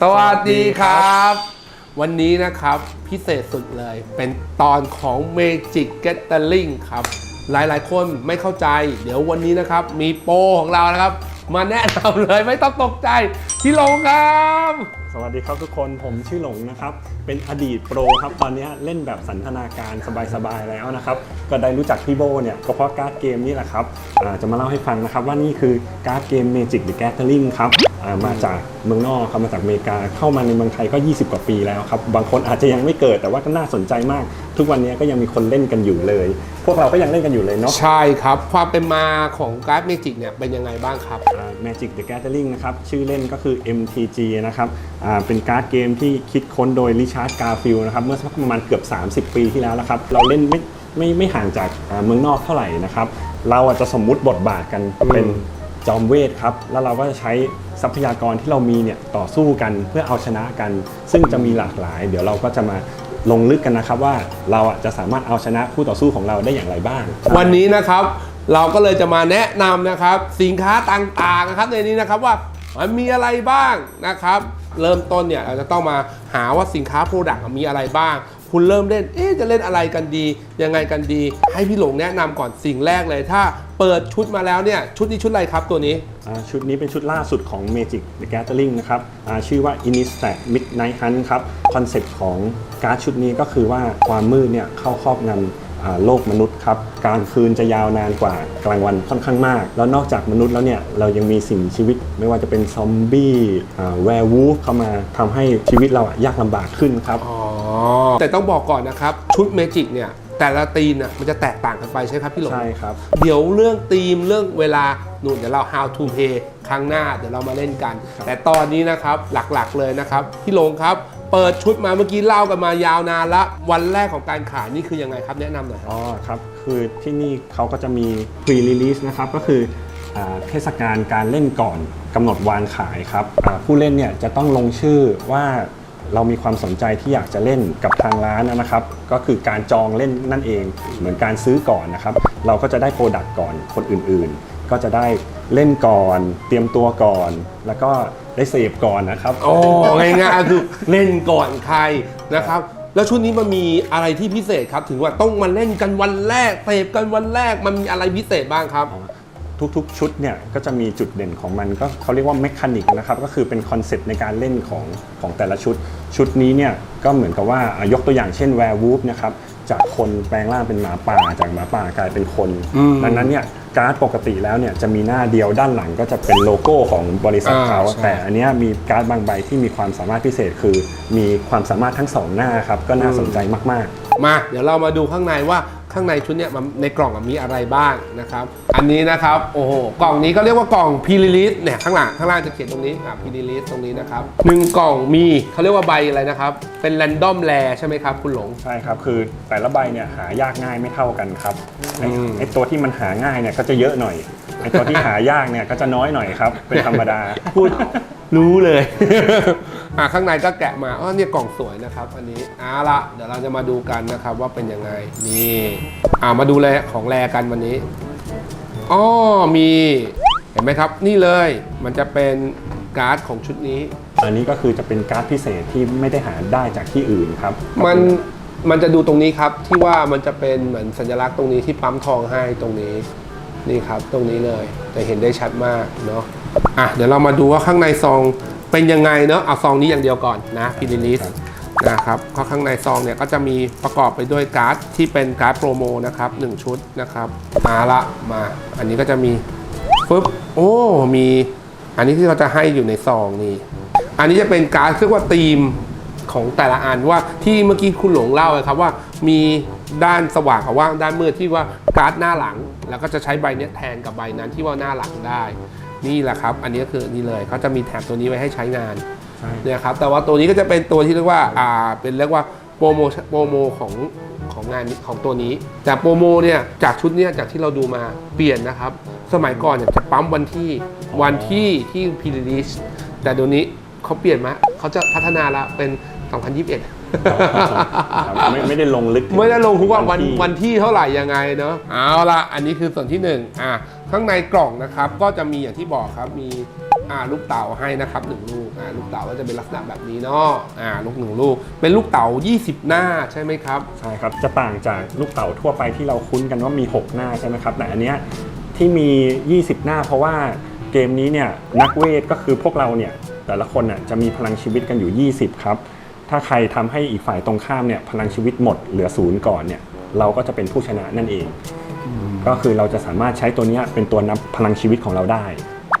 สวัสดีครับ วันนี้นะครับพิเศษสุดเลย เป็นตอนของ Magic Gathering ครับ หลายๆ คนไม่เข้าใจ เดี๋ยววันนี้นะครับ มีโปรของเรานะครับ มาแนะนำเลยไม่ต้องตกใจ พี่หลงครับ สวัสดีครับทุกคนผมชื่อหลงนะครับ เป็นอดีตโปรครับ ตอนนี้เล่นแบบสันทนาการสบายๆแล้วนะครับ ก็ได้รู้จักพี่โบเนี่ยก็เพราะการ์ดเกมนี่แหละครับจะมาเล่าให้ฟังนะครับว่านี่คือการ์ดเกม Magic the Gathering ครับมาจากเมืองนอกครับมาจากอเมริกาเข้ามาในเมืองไทยก็ 20 กว่าปีแล้วครับ บางคนอาจจะยังไม่เกิดแต่ว่าก็น่าสนใจมากทุกวันนี้ก็ยังมีคนเล่นกันอยู่เลย พวกเราก็ยังเล่นกันอยู่เลยเนาะ ใช่ครับ ความเป็นมาของการ์ดเมจิกเนี่ยเป็นยังไงบ้างครับอ่า Magic the Gathering นะครับ ชื่อเล่นก็คือ MTG นะครับอ่าเป็นการ์ดเกมที่คิดค้นโดยริชาร์ดกาฟิลนะครับ เมื่อสักประมาณเกือบ 30 ปีที่แล้วนะครับ เราเล่นไม่ไม่ไม่ห่างจากอ่าเมืองนอกเท่าไหร่นะครับ เราอาจจะสมมุติบทบาทกันเป็นจอมเวทครับ แล้วเราก็จะใช้ทรัพยากรที่เรามีเนี่ยต่อสู้กันเพื่อเอาชนะกัน ซึ่งจะมีหลากหลาย เดี๋ยวเราก็จะมา ลงลึกกันนะครับว่าเราอะจะสามารถเอาชนะคู่ต่อสู้ของเราได้อย่างไรบ้าง วันนี้นะครับ เราก็เลยจะมาแนะนำนะครับ สินค้าต่างๆนะครับในนี้นะครับว่ามันมีอะไรบ้างนะครับ เริ่มต้นเนี่ยเราจะต้องมาหาว่าสินค้าโปรดักต์มีอะไรบ้าง คุณเริ่มเล่น เอ๊ะจะเล่นอะไรกันดี ยังไงกันดี ให้พี่หลงแนะนำก่อนสิ่งแรกเลย ถ้าเปิดชุดมาแล้วเนี่ย ชุดนี้ชุดอะไรครับตัวนี้ อ่าชุดนี้เป็นชุดล่าสุดของ Magic the Gathering นะครับอ่าชื่อว่า Innistrad Midnight Hunt ครับ คอนเซ็ปต์ของการ์ดชุดนี้ก็คือว่าความมืดเนี่ยเข้าครอบงำอ่าโลกมนุษย์ครับ กลางคืนจะยาวนานกว่ากลางวันค่อนข้างมาก แล้วนอกจากมนุษย์แล้วเนี่ย เรายังมีสิ่งมีชีวิตไม่ว่าจะเป็นซอมบี้แวร์วูฟเข้ามาทำให้ชีวิตเราอะยากลำบากขึ้นครับ อ๋อ แต่ต้องบอกก่อนนะครับ ชุดเมจิกเนี่ย แต่ละตีมเนี่ยมันจะแตกต่างกันไปใช่ไหมครับพี่หลง ใช่ครับ เดี๋ยวเรื่องธีมเรื่องเวลาหนุ่นเดี๋ยวเรา how to play ครั้งหน้าเดี๋ยวเรามาเล่นกันแต่ตอนนี้นะครับหลักๆเลยนะครับ พี่หลงครับ เปิดชุดมาเมื่อกี้เล่ากันมายาวนานละวันแรกของการขายนี่คือยังไงครับแนะนำหน่อยครับ อ๋อครับ คือที่นี่เขาก็จะมี pre release นะครับ ก็คืออาเทศกาลการเล่นก่อนกำหนดวางขายครับอ่าผู้เล่นเนี่ยจะต้องลงชื่อว่า เรามีความสนใจที่อยากจะเล่นกับทางร้านนะครับ ก็คือการจองเล่นนั่นเอง เหมือนการซื้อก่อนนะครับ เราก็จะได้โปรดักต์ก่อนคนอื่นๆ ก็จะได้เล่นก่อน เตรียมตัวก่อน แล้วก็ได้เสพก่อนนะครับ โอ้ง่ายๆคือเล่นก่อนใครนะครับ แล้วชุดนี้มันมีอะไรที่พิเศษครับ ถึงว่าต้องมาเล่นกันวันแรกเสพกันวันแรกมันมีอะไรพิเศษบ้างครับ ทุกๆ ชุดเนี่ยก็จะมีจุดเด่นของมันก็เขาเรียกว่าเมคานิกนะครับก็คือเป็นคอนเซปต์ในการเล่นของของแต่ละชุด ชุดนี้เนี่ยก็เหมือนกับว่าอะยกตัวอย่างเช่นแวร์วูฟนะครับจากคนแปลงร่างเป็นหมาป่าจากหมาป่ากลายเป็นคนอืมดังนั้นเนี่ยการ์ดปกติแล้วเนี่ยจะมีหน้าเดียวด้านหลังก็จะเป็นโลโก้ของบริษัทอ่าเขาใช่แต่อันเนี้ยมีการ์ดบางใบที่มีความสามารถพิเศษคือ มีความสามารถทั้งสองหน้าครับก็น่าสนใจมากๆ มา เดี๋ยวเรามาดูข้างในว่า ข้างในชุดเนี่ยมันในกล่องมันมีอะไรบ้างนะครับ อันนี้นะครับโอ้โหกล่องนี้ก็เรียกว่ากล่องพีริลิสเนี่ยข้างหลังข้างล่างจะเขียนตรงนี้อะพีริลิสตรงนี้นะครับหนึ่งกล่องมีเขาเรียกว่าใบอะไรนะครับ เป็นแรนดอมแรใช่ไหมครับคุณหลง ใช่ครับ คือแต่ละใบเนี่ยหายากง่ายไม่เท่ากันครับไอ้อืมไอ้ตัวที่มันหาง่ายเนี่ยก็จะเยอะหน่อย ไอ้ตัวที่หายากเนี่ยก็จะน้อยหน่อยครับ เป็นธรรมดา พูดรู้เลย อะข้างในก็แกะมาอ๋อเนี่ยกล่องสวยนะครับ อันนี้เอาละเดี๋ยวเราจะมาดูกันนะครับว่าเป็นยังไง นี่อ่ามาดูเลยของแรกันวันนี้อ๋อมีเห็นไหมครับ นี่เลยมันจะเป็นการ์ดของชุดนี้ อันนี้ก็คือจะเป็นการ์ดพิเศษที่ไม่ได้หาได้จากที่อื่นครับมันมันจะดูตรงนี้ครับที่ว่ามันจะเป็นเหมือนสัญลักษณ์ตรงนี้ที่ปั๊มทองให้ตรงนี้ นี่ครับตรงนี้เลยจะเห็นได้ชัดมากเนาะอะเดี๋ยวเรามาดูว่าข้างในซองเป็นยังไงเนาะเอาซองนี้อย่างเดียวก่อนนะพิลิลิสนะครับเพราะข้างในซองเนี่ยก็จะมีประกอบไปด้วยการ์ดที่เป็นการ์ดโปรโมนะครับหนึ่งชุดนะครับมาละมา อันนี้ก็จะมีปึ๊บโอ้มีอันนี้ที่เราจะให้อยู่ในซองนี่อันนี้จะเป็นการ์ดเรียกว่าธีมของแต่ละอันว่าที่เมื่อกี้คุณหลงเล่าเลยครับว่ามี ด้านสว่างกับว่างด้านมืดที่ว่าการ์ดหน้าหลัง แล้วก็จะใช้ใบนี้แทนกับใบนั้นที่ว่าหน้าหลังได้ นี่แหละครับ อันนี้ก็คือนี่เลยเขาจะมีแถบตัวนี้ไว้ให้ใช้งานเนี่ยครับแต่ว่าตัวนี้ก็จะเป็นตัวที่เรียกว่าอ่าเป็นเรียกว่าโปรโมโปรโมของของงานของตัวนี้ แต่โปรโมเนี่ยจากชุดเนี้ยจากที่เราดูมาเปลี่ยนนะครับ สมัยก่อนเนี่ยจะปั๊มวันที่วันที่ที่พีรีสแต่เดี๋ยวนี้เขาเปลี่ยนมาเขาจะพัฒนาละเป็น 2021 ครับไม่ไม่ได้ลงลึกถึไม่ได้ลงทุกว่าวันที่วันที่เท่าไหร่ยังไงเนาะเอาละอันนี้คือส่วนที่หนึ่งอะข้างในกล่องนะครับ ก็จะมีอย่างที่บอกครับมีอ่าลูกเต๋าให้นะครับหนึ่งลูกอ่าลูกเต๋าก็จะเป็นลักษณะแบบนี้เนาะอ่าลูกหนึ่งลูก เป็นลูกเต๋า20 หน้าใช่ไหมครับ ใช่ครับ จะต่างจากลูกเต๋าทั่วไปที่เราคุ้นกันว่ามี 6 หน้าใช่ไหมครับ แต่อันเนี้ยที่มี 20 หน้าเพราะว่าเกมนี้เนี่ยนักเวทก็คือพวกเราเนี่ยแต่ละคนน่ะจะมีพลังชีวิตกันอยู่ 20 ครับ ถ้าใครทำให้อีกฝ่ายตรงข้ามเนี่ยพลังชีวิตหมดเหลือศูนย์ก่อนเนี่ยเราก็จะเป็นผู้ชนะนั่นเอง ก็คือเราจะสามารถใช้ตัวเนี้ยเป็นตัวนับพลังชีวิตของเราได้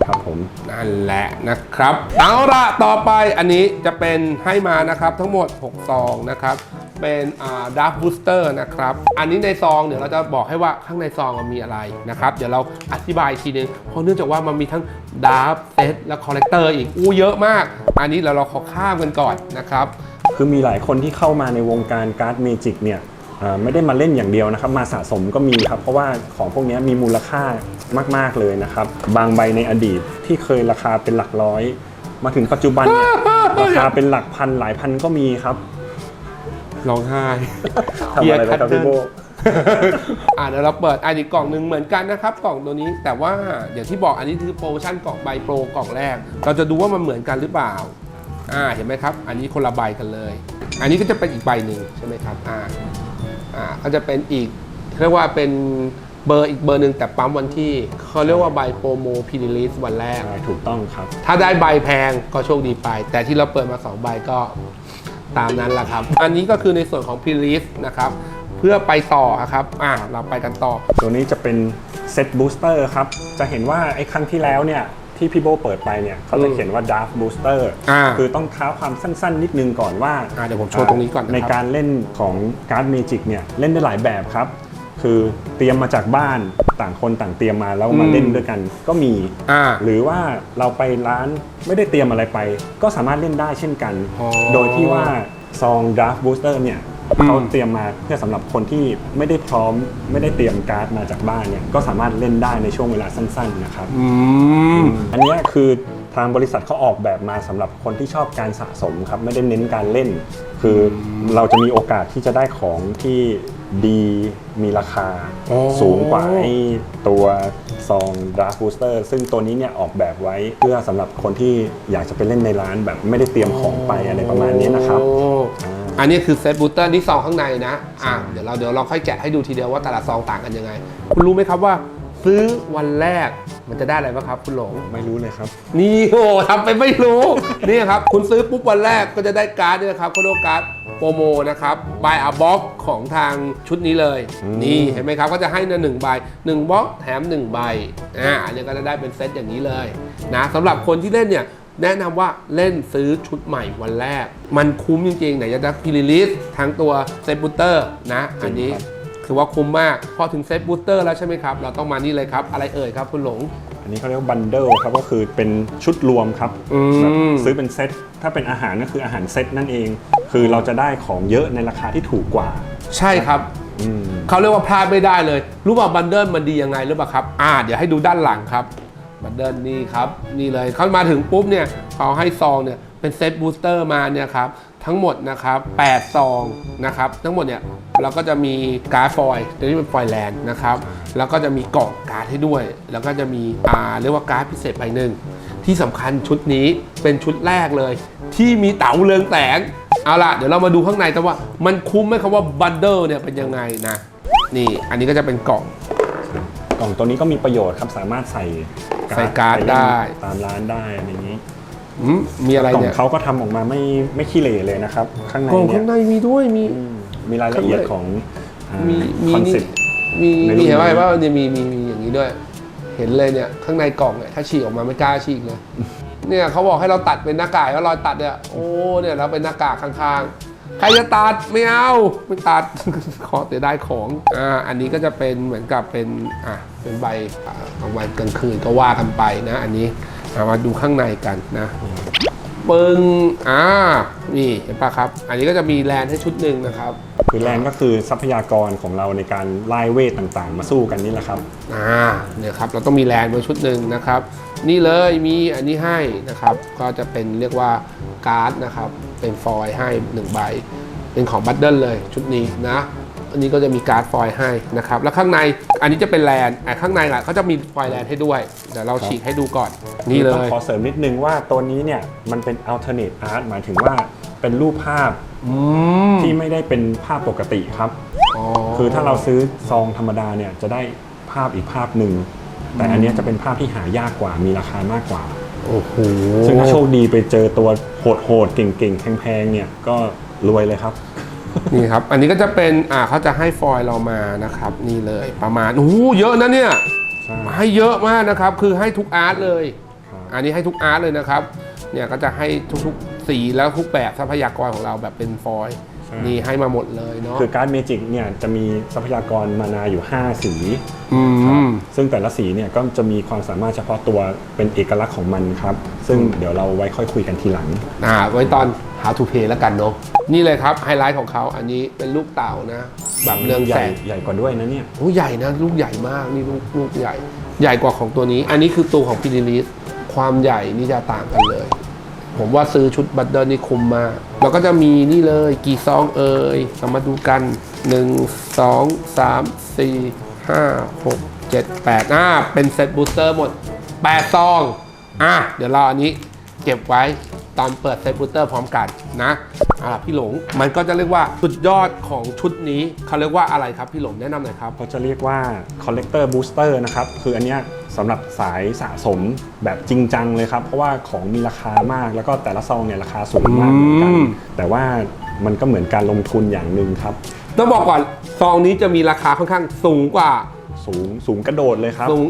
ครับผมนั่นแหละนะครับ เอาละต่อไปอันนี้จะเป็นให้มานะครับทั้งหมด 6 ซองนะครับ เป็นอ่าดับบูสเตอร์นะครับ อันนี้ในซองเดี๋ยวเราจะบอกให้ว่าข้างในซองมันมีอะไรนะครับ เดี๋ยวเราอธิบายอีกทีนึง เพราะเนื่องจากว่ามันมีทั้งดับเซตและคอลเลกเตอร์อีกอู้เยอะมาก อันนี้เราเราขอข้ามกันก่อนนะครับ คือมีหลายคนที่เข้ามาในวงการการ์ดเมจิกเนี่ยเอ่อไม่ได้มาเล่นอย่างเดียวนะครับ มาสะสมก็มีครับ เพราะว่าของพวกนี้มีมูลค่ามาก ๆ เลยนะครับ บางใบในอดีตที่เคยราคาเป็นหลักร้อย มาถึงปัจจุบันเนี่ยราคาเป็นหลักพันหลายพันก็มีครับร้องไห้ทำอะไรนะครับพี่โบอ่าเดี๋ยวเราเปิดอันนี้กล่องหนึ่งเหมือนกันนะครับ กล่องตัวนี้แต่ว่าอย่างที่บอกอันนี้คือโปรโมชั่นกล่องใบโปรกล่องแรก เราจะดูว่ามันเหมือนกันหรือเปล่า อ่าเห็นไหมครับ อันนี้คนละใบกันเลย อันนี้ก็จะเป็นอีกใบหนึ่งใช่ไหมครับอ่าอ่าก็จะเป็นอีกเรียกว่าเป็นเบอร์อีกเบอร์หนึ่งแต่ปั๊มวันที่เขาเรียกว่าใบโปรโมพินิลิสวันแรก ใช่ถูกต้องครับ ถ้าได้ใบแพงก็โชคดีไป แต่ที่เราเปิดมา 2 ใบก็ตามนั้นแหละครับ อันนี้ก็คือในส่วนของพิลิสนะครับ เพื่อไปต่อครับอ่าเราไปกันต่อ ตัวนี้จะเป็นเซตบูสเตอร์ครับ จะเห็นว่าไอ้ครั้งที่แล้วเนี่ย ที่พี่โบเปิดไปเนี่ยเขาจะเขียนว่า Dark Booster อ่าคือต้องเท้าความสั้น ๆ นิดนึงก่อนว่าอ่าเดี๋ยวผมโชว์ตรงนี้ก่อนนะครับ ในการเล่นของการ์ดเมจิกเนี่ยเล่นได้หลายแบบครับ คือเตรียมมาจากบ้านต่างคนต่างเตรียมมาแล้วมาเล่นด้วยกันก็มี อ่า หรือว่าเราไปร้านไม่ได้เตรียมอะไรไป ก็สามารถเล่นได้เช่นกัน อ๋อ โดยที่ว่าซอง Draft Booster เนี่ยอืม เขาเตรียมมาเพื่อสำหรับคนที่ไม่ได้พร้อมไม่ได้เตรียมการ์ดมาจากบ้านเนี่ยก็สามารถเล่นได้ในช่วงเวลาสั้น ๆ นะครับอืมอันเนี้ยคือทางบริษัทเขาออกแบบมาสำหรับคนที่ชอบการสะสมครับไม่ได้เน้นการเล่น คือเราจะมีโอกาสที่จะได้ของที่ดีมีราคาอ๋อสูงกว่าไอ้ตัวซอง Draft Booster ซึ่งตัวนี้เนี่ยออกแบบไว้เพื่อสำหรับคนที่อยากจะไปเล่นในร้านแบบไม่ได้เตรียมของไปอะไรประมาณนี้นะครับโอ้อ่าอันนี้คือเซตบูสเตอร์นี่ซองข้างในนะอ่าเดี๋ยวเราเดี๋ยวเราค่อยแกะให้ดูทีเดียวว่าแต่ละซองต่างกันยังไง คุณรู้ไหมครับว่า ซื้อวันแรกมันจะได้อะไรบ้างครับ คุณหลง ไม่รู้เลยครับ นี่โอ้ทำไปไม่รู้ นี่ครับ คุณซื้อปุ๊บวันแรกก็จะได้การ์ดเนี่ยนะครับเขาเรียกว่าการ์ดโปรโมนะครับบายอาบ็อกของทางชุดนี้เลยอืมนี่เห็นไหมครับ ก็จะให้นะหนึ่งใบหนึ่งบล็อกแถมหนึ่งใบอ่าอันนี้ก็จะได้เป็นเซตอย่างนี้เลยนะสำหรับคนที่เล่นเนี่ย แนะนำว่าเล่นซื้อชุดใหม่วันแรก มันคุ้มจริงๆ ไหนจะได้พิลิลิสทั้งตัวเซตบูเตอร์นะ อันนี้ถือว่าคุ้มมาก พอถึงเซตบูสเตอร์แล้วใช่ไหมครับ เราต้องมานี่เลยครับ อะไรเอ่ยครับคุณหลง อันนี้เขาเรียกว่าบันเดิลครับก็คือเป็นชุดรวมครับอืมแบบซื้อเป็นเซตถ้าเป็นอาหารก็คืออาหารเซตนั่นเอง คือเราจะได้ของเยอะในราคาที่ถูกกว่า ใช่ครับอืมเขาเรียกว่าพลาดไม่ได้เลย รู้ป่ะบันเดิลมันดียังไงรู้ป่ะครับอ่าเดี๋ยวให้ดูด้านหลังครับ บันเดิลนี่ครับนี่เลยเขามาถึงปุ๊บเนี่ยเขาให้ซองเนี่ยเป็นเซตบูสเตอร์มาเนี่ยครับทั้งหมดนะครับ8ซองนะครับทั้งหมดเนี่ยเราก็จะมีการ์ดฟอยล์ตัวนี้เป็นฟอยล์แลนด์นะครับแล้วก็จะมีกล่องการ์ดให้ด้วย แล้วก็จะมีอ่าเรียกว่าการ์ดพิเศษใบหนึ่งที่สำคัญชุดนี้เป็นชุดแรกเลย ที่มีเต๋าเรืองแสงเอาล่ะเดี๋ยวเรามาดูข้างในแต่ว่ามันคุ้มไหมคำว่าบันเดิลเนี่ยเป็นยังไงนะนี่อันนี้ก็จะเป็นกล่อง ล่องตัวนี้ก็มีประโยชน์ครับสามารถใส่ใส่การ์ดได้ ตามร้านได้อะไรอย่างนี้อืมมีอะไรกล่องเนี่ยเขาก็ทำออกมาไม่ไม่ขี้เหร่เลยนะครับ ข้างในกล่องเนี่ข้ายงในมีด้วยมี อืมมีรายละเอียดของอ่ามีมีคอนนี่ เซ็ปต์ มีในรุ่นมีเห็นไหมนี้ ว่ามันจะมีมีมีอย่างนี้ด้วย เห็นเลยเนี่ยข้างในกล่องเนี่ยถ้าฉีกออกมาไม่กล้าฉีกเลยเนี่ยเขาบอกให้เราตัดเป็นหน้ากากแล้วรอยตัดเนี่ยโอ้เนี่ยเราเป็นหน้ากากข้างๆ ใครจะตัดไม่เอาไม่ตัด ขอแต่ได้ของอ่าอันนี้ก็จะเป็นเหมือนกับเป็นอะเป็นใบอ่ากลางวันกลางคืนก็ว่ากันไปนะ อันนี้มาดูข้างในกันนะ ปึ้งอ่านี่เห็นปะครับ อันนี้ก็จะมีแลนด์ให้ชุดหนึ่งนะครับ คือแรงก็คือทรัพยากรของเราในการไล่เวทต่างๆ มาสู้กันนี่แหละครับ อ่าเนี่ยครับเราต้องมีแลนด์ไว้ชุดหนึ่งนะครับ นี่เลยมีอันนี้ให้นะครับ ก็จะเป็นเรียกว่าการ์ดนะครับ เป็นฟอยล์ให้หนึ่งใบ เป็นของบัตเดิลเลยชุดนี้นะ อันนี้ก็จะมีการ์ดฟอยล์ให้นะครับ แล้วข้างในอันนี้จะเป็นแลนด์อะข้างในล่ะเขาจะมีฟอยล์แลนด์ให้ด้วย เดี๋ยวเราฉีกให้ดูก่อน นี่เลต้องย ขอเสริมนิดนึงว่าตัวนี้เนี่ยมันเป็น alternate art หมายถึงว่าเป็นรูปภาพอืมที่ไม่ได้เป็นภาพปกติครับอ๋อคือถ้าเราซื้อซองธรรมดาเนี่ยจะได้ภาพอีกภาพหนึ่ง แต่อันเนี้ยจะเป็นภาพที่หายากกว่ามีราคามากกว่า โอ้โห ซึ่งถ้าโชคดีไปเจอตัวโหดๆเก่งๆแพงๆเนี่ยก็รวยเลยครับ นี่ครับ อันนี้ก็จะเป็น อ่าเขาจะให้ฟอยล์เรามานะครับ นี่เลยประมาณโอ้โหเยอะนะเนี่ย ใช่ ให้เยอะมากนะครับ คือให้ทุกอาร์ตเลย ครับ อันนี้ให้ทุกอาร์ตเลยนะครับ เนี่ยก็จะให้ทุกๆสีแล้วทุกแบบทรัพยากรของเราแบบเป็นฟอยล์ใช่ นี่ให้มาหมดเลยเนาะคือการ์ดเมจิกเนี่ยจะมีทรัพยากรมานาอยู่ 5 สีอืมซึ่งแต่ละสีเนี่ยก็จะมีความสามารถเฉพาะตัวเป็นเอกลักษณ์ของมันครับ ซึ่งเดี๋ยวเราไว้ค่อยคุยกันทีหลังอ่าไว้ตอน how to play แล้วกันเนาะนี่เลยครับไฮไลท์ของเขาอันนี้เป็นลูกเต่านะแบบเรืองใหแสญ่งใหญ่กว่าด้วยนะเนี่ยโอ้ใหญ่นะลูกใหญ่มากนี่ลูกลูกใหญ่ ใหญ่กว่าของตัวนี้ อันนี้คือตัวของพิลิลิสความใหญ่นี่จะต่างกันเลย ผมว่าซื้อชุดบัตเดิลนี่คุ้มมากแล้วก็จะมีนี่เลยกี่ซองเอ่ยเรามาดูกัน 1 2 3 4 5 6 7 8อ่าเป็นเซตบูสเตอร์หมด 8 ซอง อะ เดี๋ยวเราอันนี้ เก็บไว้ตอนเปิดเซตบูสเตอร์พร้อมกันนะอ่าพี่หลง มันก็จะเรียกว่าสุดยอดของชุดนี้เขาเรียกว่าอะไรครับพี่หลงแนะนำหน่อยครับ เขาจะเรียกว่า collector booster นะครับ คืออันเนี้ยสำหรับสายสะสมแบบจริงจังเลยครับ เพราะว่าของมีราคามากแล้วก็แต่ละซองเนี่ยราคาสูงมากเหมือนกัน อืม แต่ว่ามันก็เหมือนการลงทุนอย่างหนึ่งครับ ต้องบอกก่อนซองนี้จะมีราคาค่อนข้างสูงกว่าสูงสูงกระโดดเลยครับ สูง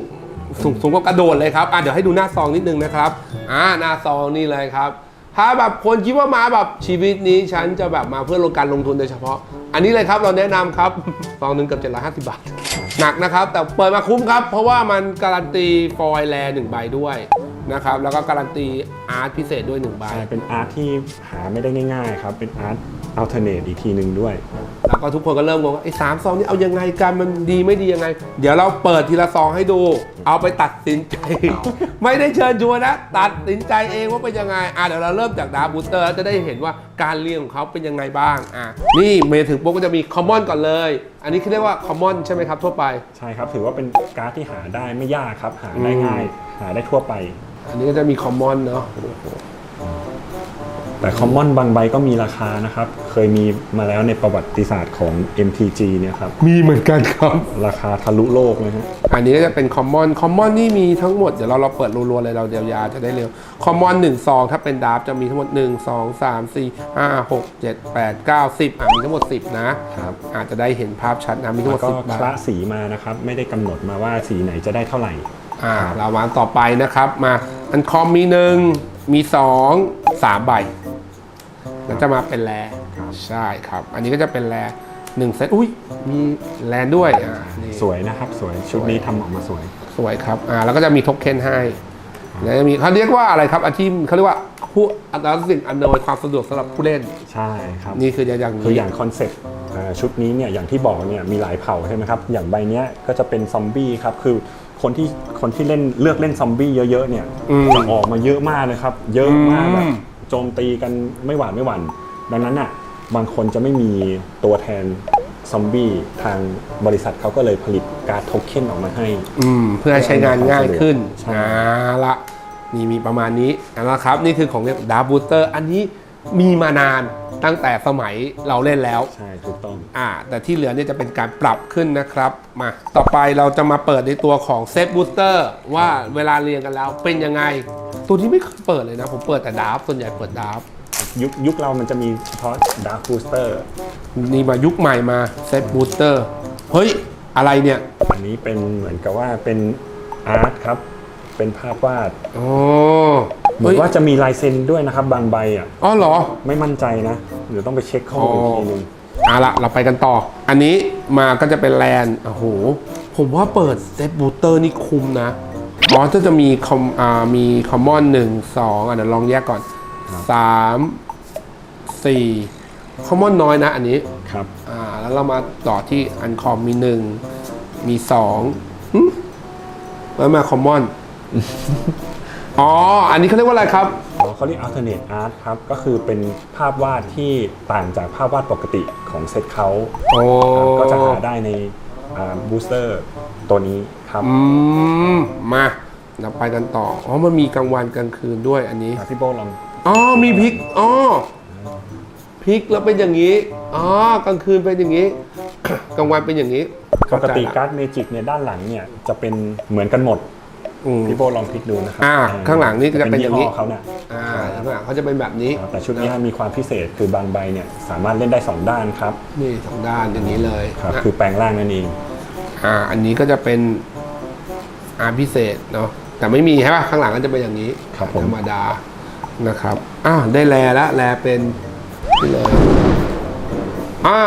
สูงสูงกว่ากระโดดเลยครับอะเดี๋ยวให้ดูหน้าซองนิดนึงนะครับอ่าหน้าซองนี่เลยครับ ถ้าแบบคนคิดว่ามาแบบชีวิตนี้ฉันจะแบบมาเพื่อลงการลงทุนโดยเฉพาะ อันนี้เลยครับเราแนะนำครับ ซองหนึ่งเกับ750บาท หนักนะครับ แต่เปิดมาคุ้มครับ เพราะว่ามันการันตีฟอยล์แลหนึ่งใบด้วยนะครับแล้วก็การันตีอาร์ตพิเศษด้วยหนึ่งใบ ใช่เป็นอาร์ตที่หาไม่ได้ง่ายๆครับ เป็นอาร์ต อัลเทอร์เนทอีกทีหนึ่งด้วย แล้วก็ทุกคนก็เริ่มงงว่าไอ้สามซองนี่เอายังไงกันมันดีไม่ดียังไง เดี๋ยวเราเปิดทีละซองให้ดู เอาไปตัดสินใจ ไม่ได้เชิญชวนนะ ตัดสินใจเองว่าเป็นยังไงอะเดี๋ยวเราเริ่มจากดาร์บูสเตอร์จะได้เห็นว่าการเรียงของเขาเป็นยังไงบ้างอะนี่เมย์ถึงปุ๊บก็จะมีคอมมอนก่อนเลย อันนี้คือเรียกว่าคอมมอนใช่ไหมครับทั่วไป ใช่ครับ ถือว่าเป็นการ์ดที่หาได้ไม่ยากครับ หาได้ง่าย หาได้ทั่วไป อันนี้ก็จะมีคอมมอนเนาะ แต่คอมมอนบางใบก็มีราคานะครับ เคยมีมาแล้วในประวัติศาสตร์ของ MTG เนี่ยครับ มีเหมือนกันครับ ราคาทะลุโลกเลยฮะอันนี้ก็จะเป็นคอมมอน คอมมอนนี่มีทั้งหมด เดี๋ยวเราเราเปิดรัวๆเลยเราเดียวยาจะได้เร็ว คอมมอน1ซองถ้าเป็นดาร์ฟจะมีทั้งหมด 1 2 3 4 5 6 7 8 9 10อะมีทั้งหมด 10 นะ ครับ อาจจะได้เห็นภาพชัดนะมีทั้งหมแล้วดก็10ใบคละสีมานะครับ ไม่ได้กำหนดมาว่าสีไหนจะได้เท่าไหร่ อ่าเรามาต่อไปนะครับมาอันคอมมี1มี2 3ใบ แล้วจะมาเป็นแลครับใช่ครับ อันนี้ก็จะเป็นแลหนึ่งเซตอุ้ยมีแลนด้วยอ่านี่สวยนะครับ สวยชุดนี้ทำออกมาสวย สวยครับอ่าแล้วก็จะมีโทเค็นให้แล้วจะมีเขาเรียกว่าอะไรครับอาชีพเขาเรียกว่าผู้อัตราสิ่งอำนวยความสะดวกสำหรับผู้เล่น ใช่ครับ นี่คืออย่างนี้คืออย่างคอนเซ็ปต์อ่าชุดนี้เนี่ยอย่างที่บอกเนี่ยมีหลายเผ่าใช่ไหมครับ อย่างใบเนี้ยก็จะเป็นซอมบี้ครับ คือคนที่คนที่เล่นเลือกเล่นซอมบี้เยอะๆเนี่ยอืมจะออกมาเยอะมากเลยครับ เยอะมากอืมแบบ โจมตีกันไม่หวาดไม่หวั่นดังนั้นอะบางคนจะไม่มีตัวแทนซอมบี้ทางบริษัทเขาก็เลยผลิตการ์ดโทเค็นออกมาให้ อืมเพื่อให้ใช้งานง่ายขึ้นใช่อ่าละนี่มีประมาณนี้นะครับ นี่คือของดาร์บูเตอร์ อันนี้ มีมานานตั้งแต่สมัยเราเล่นแล้ว ใช่ถูกต้อง อ่า แต่ที่เหลือเนี่ยจะเป็นการปรับขึ้นนะครับ มาต่อไปเราจะมาเปิดในตัวของเซตบูสเตอร์ว่าเวลาเรียงกันแล้วเป็นยังไง ตัวนี้ไม่เคยเปิดเลยนะ ผมเปิดแต่ดาร์ฟส่วนใหญ่เปิดดาร์ฟยุคยุคเรามันจะมีเฉพาะดาร์ b บูสเตอร์นี่มายุคใหม่มาเซตบูสเตอร์เฮ้ย อะไรเนี่ย อันนี้เป็นเหมือนกับว่าเป็นอาร์ตครับ เป็นภาพวาดอ๋อ เหมือเฮ้ยนว่าจะมีลายเซ็นด้วยนะครับบางใบอะอ๋อเหรอ ไม่มั่นใจนะเดี๋ยวต้องไปเช็คข้อมูลอีกทีนึงเอาละเราไปกันต่อ อันนี้มาก็จะเป็นแลนด์โอ้โห ผมว่าเปิดเซตบูสเตอร์นี่คุ้มนะอ๋อถ้าจะมีคอมอ่ามีคอมมอนหนึ่งสองอะเดี๋ยวลองแยกก่อนครับสามสี่คอมมอนน้อยนะอันนี้ครับอ่าแล้วเรามาต่อที่อันคอมมีหนึ่งมีสองหึแล้วมาคอมมอน อ๋อ อันนี้เขาเรียกว่าอะไรครับ อ๋อเขาเรียก alternate art ครับ ก็คือเป็นภาพวาดที่ต่างจากภาพวาดปกติของเซตเขาโอ้ก็จะหาได้ในบูสเตอร์ตัวนี้ครับ อืม มาเราไปกันต่อ อ๋อ มันมีกลางวันกลางคืนด้วยอันนี้ อะพี่โบลองอ๋อ มีพริก อ๋อ พริกแล้วเป็นอย่างนี้ อ๋อ กลางคืนเป็นอย่างนี้ กลางวันเป็นอย่างนี้ปกติเข้าใจละการ์ดเมจิกเนี่ยด้านหลังเนี่ยจะเป็นเหมือนกันหมด อืม พี่โบลองพลิกดูนะครัอ่าข้างหลังนี่จะเป็นอย่างนี้นี้เขาเนี่ยอ่าข้างหลังเขาจะเป็นแบบนี้ แต่ชุดนี้มีความพิเศษคือบางใบเนี่ยสามารถเล่นได้2ด้านครับนี่สองด้านอย่างนี้เลยครับ นะคือแปลงร่างนั่นเอง อ่า อันนี้ก็จะเป็นอาพิเศษเนาะแต่ไม่มีใช่ป่ะข้างหลังก็จะเป็นอย่างนี้ครับผม ธรรมดานะครับอ้าวได้แลแล้วแลเป็นนี่เลยอ่า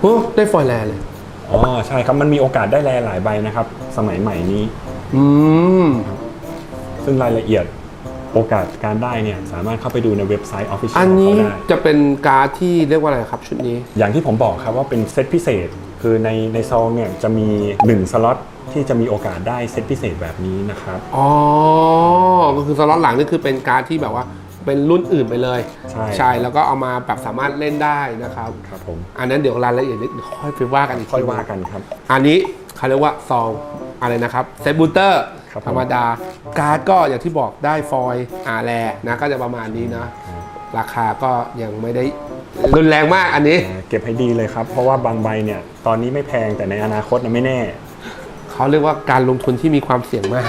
โอ้ได้ฟอยล์แลเลย อ๋อใช่ครับมันมีโอกาสได้แลหลายใบนะครับ สมัยใหม่นี้ อืม ซึ่งรายละเอียดโอกาสการได้เนี่ยสามารถเข้าไปดูในเว็บไซต์ Official อันของนี้เขาได้ จะเป็นการ์ดที่เรียกว่าอะไรครับชุดนี้ อย่างที่ผมบอกครับว่าเป็นเซตพิเศษ คือในในซองเนี่ยจะมี 1 สล็อตที่จะมีโอกาสได้เซตพิเศษแบบนี้นะครับ อ๋อ ก็คือสล็อตหลังนี่คือเป็นการ์ดที่แบบว่าเป็นรุ่นอื่นไปเลยใช่ใช่แล้วก็เอามาแบบสามารถเล่นได้นะครับ ครับผมอันนั้นเดี๋ยวรายละเอียดนิดเดี๋ยวค่อยไปว่ากันอีกค่อยทีว่ากันครับ อันนี้ เขาเรียกว่าซองอะไรนะครับเซตบูเตอร์ครับผมธรรมดา การ์ดก็อย่างที่บอกได้ฟอยล์อาแลนะก็จะประมาณนี้นะราคาก็ยังไม่ได้รุนแรงมากอันนี้ เก็บให้ดีเลยครับ เพราะว่าบางใบเนี่ย ตอนนี้ไม่แพงแต่ในอนาคตนะไม่แน่ เขาเรียกว่าการลงทุนที่มีความเสี่ยงมาก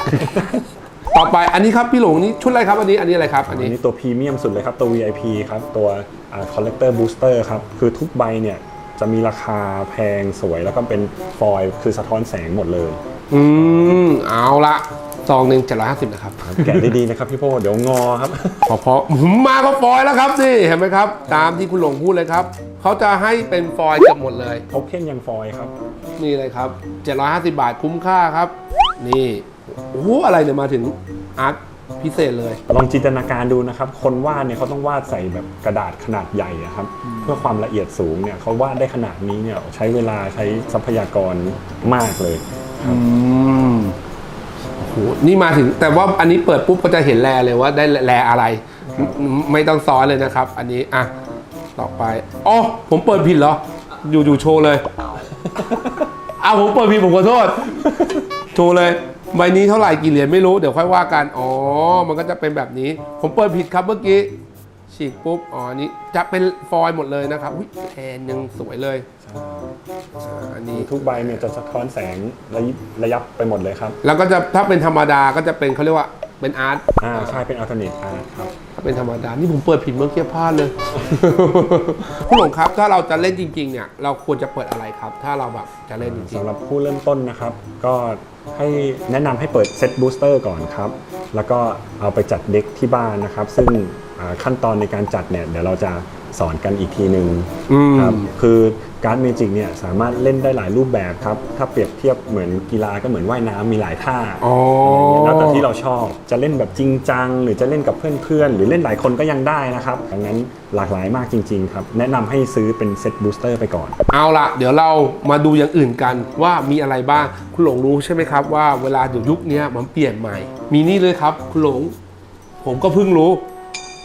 ต่อไปอันนี้ครับพี่หลงนี่ชุดอะไรครับอันนี้อันนี้อะไรครับอันอันนี้นี้ตัวพรีเมียมสุดเลยครับ ตัว VIP ครับ ตัวคอลเลกเตอร์บูสเตอร์ครับ คือทุกใบเนี่ย จะมีราคาแพงสวยแล้วก็เป็นฟอยล์คือสะท้อนแสงหมดเลยอืมเอาละซองหนึ่งเจ็ดร้อยห้าสิบนะครับแกะได้ดีนะครับพี่โป้เดี๋ยวงอครับ พอพอผมมาก็ฟอยล์แล้วครับนี่เห็นไหมครับ ตามที่คุณหลงพูดเลยครับเขาจะให้เป็นฟอยล์เกับหมดเลยโทเค็นยังฟอยล์ครับ นี่เลยครับ 750 บาทคุ้มค่าครับ นี่ โอ้โหอะไรเนี่ยมาถึงอาร์ต พิเศษเลย ลองจินตนาการดูนะครับ คนวาดเนี่ยเขาต้องวาดใส่แบบกระดาษขนาดใหญ่อะครับ เพื่อความละเอียดสูงเนี่ยเขาวาดได้ขนาดนี้เนี่ยใช้เวลาใช้ทรัพยากรมากเลยอืมโอ้โหนี่มาถึงแต่ว่าอันนี้เปิดปุ๊บก็จะเห็นแลเลยว่าได้แลอะไรไม่ไม่ต้องซ้อนเลยนะครับ อันนี้อะต่อไปอ๋อผมเปิดผิดเหรอ อยู่อยู่โชว์เลยอ้าวผมเปิดผิดผมขอโทษ โชว์เลย ใบนี้เท่าไหร่กี่เหรียญไม่รู้เดี๋ยวค่อยว่ากันอ๋อ มันก็จะเป็นแบบนี้ ผมเปิดผิดครับเมื่อกี้ฉีกปุ๊บอ๋ออันนี้จะเป็นฟอยล์หมดเลยนะครับอุ้ยแทนยังสวยเลยอ่าอันนี้ ทุกใบเนี่ยจะสะท้อนแสงระยิบระยับไปหมดเลยครับ แล้วก็จะถ้าเป็นธรรมดาก็จะเป็นเขาเรียกว่า เป็นอาร์ตอ่าใช่เป็นอัลเทอร์เนทอาร์ครับถ้าเป็นธรรมดา นี่ผมเปิดผิดเมื่อกี้พลาดเลย ผู้หลงครับถ้าเราจะเล่นจริงๆเนี่ยเราควรจะเปิดอะไรครับ ถ้าเราแบบจะเล่นจริงสำหรับผู้เริ่มต้นนะครับ ก็ให้แนะนำให้เปิดเซตบูสเตอร์ก่อนครับ แล้วก็เอาไปจัดเด็กที่บ้านนะครับ ซึ่งอ่าขั้นตอนในการจัดเนี่ยเดี๋ยวเราจะสอนกันอีกทีหนึ่งอืม ครับคือ การ์ดเมจิกเนี่ยสามารถเล่นได้หลายรูปแบบครับ ถ้าเปรียบเทียบเหมือนกีฬาก็เหมือนว่ายน้ำมีหลายท่าอ๋ออะไรอย่างเงี้ยแล้วแต่ที่เราชอบจะเล่นแบบจริงจัง หรือจะเล่นกับเพื่อนๆ หรือเล่นหลายคนก็ยังได้นะครับดังนั้นหลากหลายมากจริงๆครับแนะนำให้ซื้อเป็นเซตบูสเตอร์ไปก่อน เอาละเดี๋ยวเรามาดูอย่างอื่นกันว่ามีอะไรบ้างคุณหลงรู้ใช่ไหมครับว่าเวลาเดี๋ยวยุคเนี้ยมันเปลี่ยนใหม่ มีนี่เลยครับ คุณหลง ผมก็เพิ่งรู้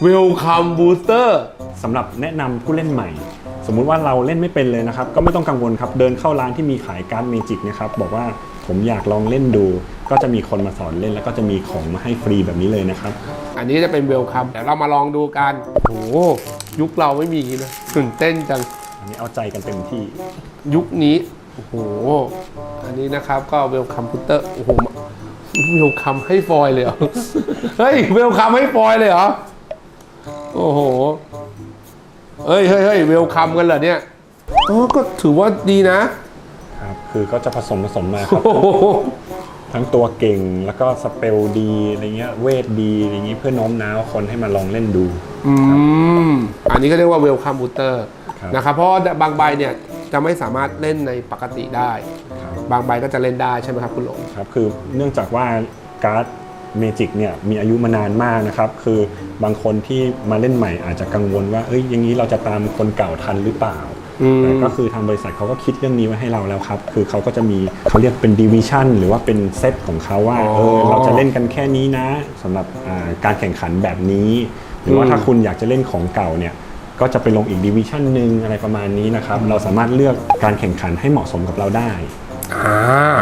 Welcome Booster สำหรับแนะนำผู้เล่นใหม่ สมมุติว่าเราเล่นไม่เป็นเลยนะครับ ก็ไม่ต้องกังวลครับ เดินเข้าร้านที่มีขายการ์ดเมจิกนะครับ บอกว่าผมอยากลองเล่นดู ก็จะมีคนมาสอนเล่นแล้วก็จะมีของมาให้ฟรีแบบนี้เลยนะครับ อันนี้จะเป็นเวลคัมเดี๋ยวเรามาลองดูกันโอ้โหยุคเราไม่มีอย่างนี้นะตื่นเต้นจัง อันนี้เอาใจกันเต็มที่ ยุคนี้ โอ้โห อันนี้นะครับก็เวลคัมพุตเตอร์ โอ้โห เวลคัมให้ฟอยล์เลยเหรอ เฮ้ย เวลคัมให้ฟอยล์เลยเหรอ โอ้โหเฮ้ยเฮ้ยเฮ้ยเวลคัมกันเหรอเนี่ยอ๋อก็ถือว่าดีนะครับคือก็จะผสมผสมมาครับ โอ้โหทั้งตัวเก่งแล้วก็สเปลดีอะไรเงี้ยเวทดีอะไรเงี้ยเพื่อโน้มน้าวคนให้มาลองเล่นดู อืมอันนี้ก็เรียกว่าเวลคัมพุตเตอร์ครับ นะครับเพราะว่าบางใบเนี่ยจะไม่สามารถเล่นในปกติได้ ครับ บางใบก็จะเล่นได้ใช่ไหมครับคุณหลง ครับคือเนื่องจากว่าการ์ดเมจิกเนี่ยมีอายุมานานมากนะครับ คือ บางคนที่มาเล่นใหม่อาจจะกังวลว่าเอ้ยอย่างนี้เราจะตามคนเก่าทันหรือเปล่าอืมแต่ก็คือทางบริษัทเขาก็คิดเรื่องนี้ไว้ให้เราแล้วครับ คือเขาก็จะมีเขาเรียกเป็นดิวิชั่นหรือว่าเป็นเซตของเขาว่าอ๋อเออเราจะเล่นกันแค่นี้นะสำหรับอ่าการแข่งขันแบบนี้ หรือว่าอืมถ้าคุณอยากจะเล่นของเก่าเนี่ยก็จะไปลงอีกดิวิชั่นหนึ่งอะไรประมาณนี้นะครับ เราสามารถเลือกการแข่งขันให้เหมาะสมกับเราได้อ่า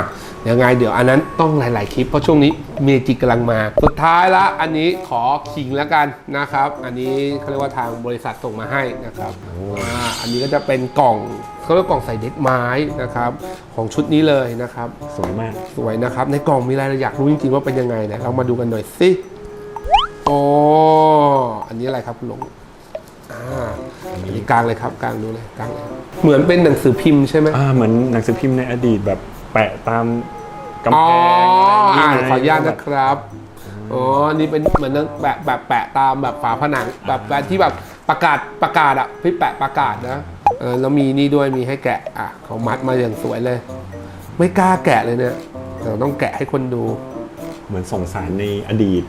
ยังไงเดี๋ยวอันนั้นต้องหลาย ๆ คลิปเพราะช่วงนี้เมจิกกำลังมา สุดท้ายละอันนี้ขอขิงแล้วกันนะครับ อันนี้เขาเรียกว่าทางบริษัทส่งมาให้นะครับอ่าอันนี้ก็จะเป็นกล่องเขาเรียกกล่องใส่เด็กไม้นะครับของชุดนี้เลยนะครับ สวยมาก สวยนะครับ ในกล่องมีอะไรเราอยากรู้จริง ๆ ว่าเป็นยังไงนะเรามาดูกันหน่อยสิโอ้อันนี้อะไรครับคุณหลงอ่าอันนี้กลางเลยครับกลางดูเลยกลางเลยเหมือนเป็นหนังสือพิมพ์ใช่ไหม อ่าเหมือนหนังสือพิมพ์ในอดีตแบบแปะตามกำอ๋อแพงอะไรอย่างอ่าเงี้ยขออนุญาตนะครับ อ๋อ นี่เป็นเหมือนแบบแบบแปะตามแบบฝาผนังแบบแบบที่แบบประกาศประกาศอะพี่แปะประกาศนะเออแล้วมีนี่ด้วยมีให้แกะอะเขามัดมาอย่างสวยเลย ไม่กล้าแกะเลยเนี่ยแต่ต้องแกะให้คนดูเหมือนส่งสารในอดีต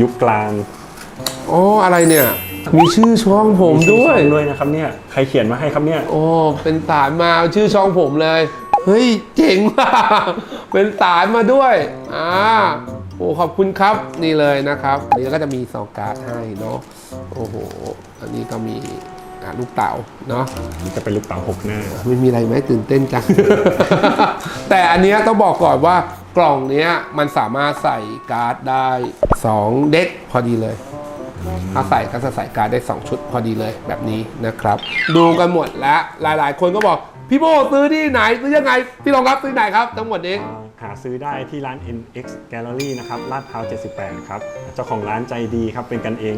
ยุคกลางอ๋ออะไรเนี่ย มีชื่อช่องผมด้วย มีชื่อช่องด้วยนะครับเนี่ยใครเขียนมาให้ครับเนี่ย โอ้เป็นสารมาเอาชื่อช่องผมเลย เฮ้ยเจ๋งว่ะเป็นสารมาด้วยอ่าโอ้ขอบคุณครับนี่เลยนะครับอันนี้ก็จะมีซองการ์ดให้เนาะโอ้โหอันนี้ก็มีอ่าลูกเต๋าเนาะนี่จะเป็นลูกเต๋าหกหน้าไม่มีอะไรไหมตื่นเต้นจัง แต่อันเนี้ยต้องบอกก่อนว่ากล่องเนี้ยมันสามารถใส่การ์ดได้ 2 เด็กพอดีเลยถ้าใส่ก็จะใส่การ์ดได้ 2 ชุดพอดีเลยแบบนี้นะครับ ดูกันหมดแล้วหลายๆ คนก็บอก พี่โบซื้อที่ไหนซื้อยังไงพี่รองรับซื้อไหนครับ ทั้งหมดนี้ หาซื้อได้ที่ร้าน NX Gallery นะครับลาดพร้าว 78 ครับ เจ้าของร้านใจดีครับ เป็นกันเอง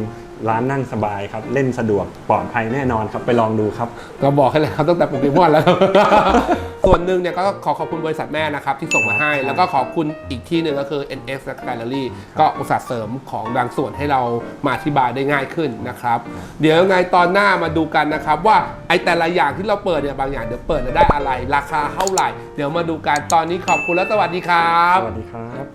ร้านนั่งสบายครับ เล่นสะดวกปลอดภัยแน่นอนครับ ไปลองดูครับ ก็บอกให้เลยครับตั้งแต่โปเกมอนแล้วส่วนหนึ่งเนี่ยก็ขอขอบคุณบริษัทแม่นะครับ ที่ส่งมาให้ แล้วก็ขอบคุณอีกที่หนึ่งก็คือ NX Gallery ก็อุตส่าห์เสริมของบางส่วนให้เรามาอธิบายได้ง่ายขึ้นนะครับ เดี๋ยวยังไงตอนหน้ามาดูกันนะครับ ว่าไอแต่ละอย่างที่เราเปิดเนี่ยบางอย่างเดี๋ยวเปิดแล้วได้อะไร ราคาเท่าไหร่ เดี๋ยวมาดูกันตอนนี้ขอบคุณและสวัสดีครับสวัสดีครับ